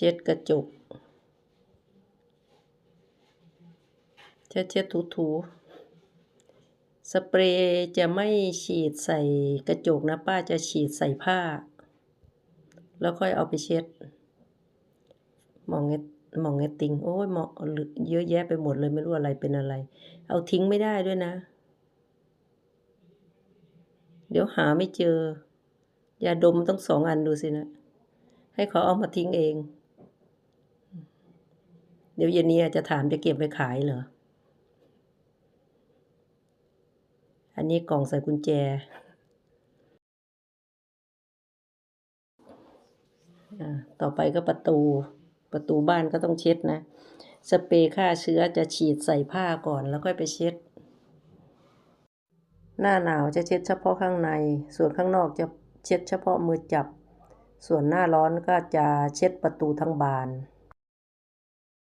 ช็ดกระจก เช็ดเช็ดถูถูสเปรย์จะไม่ฉีดใส่กระจกนะป้าจะฉีดใส่ผ้า แล้วค่อยเอาไปเช็ด มองเงมองเงติงโอ้ยหมองเยอะแยะไปหมดเลยไม่รู้อะไรเป็นอะไร เอาทิ้งไม่ได้ด้วยนะ เดี๋ยวหาไม่เจอยาดมต้องสองอันดูสินะ ให้เขาเอามาทิ้งเอง ดี๋ยวเย็นนี้จะถามจะเก็บไปขายเหรอ อันนี้กล่องใส่กุญแจอ่าต่อไปก็ประตู ประตูบ้านก็ต้องเช็ดนะ สเปรย์ฆ่าเชื้อจะฉีดใส่ผ้าก่อนแล้วค่อยไปเช็ด หน้าหนาวจะเช็ดเฉพาะข้างใน ส่วนข้างนอกจะเช็ดเฉพาะมือจับ ส่วนหน้าร้อนก็จะเช็ดประตูทั้งบาน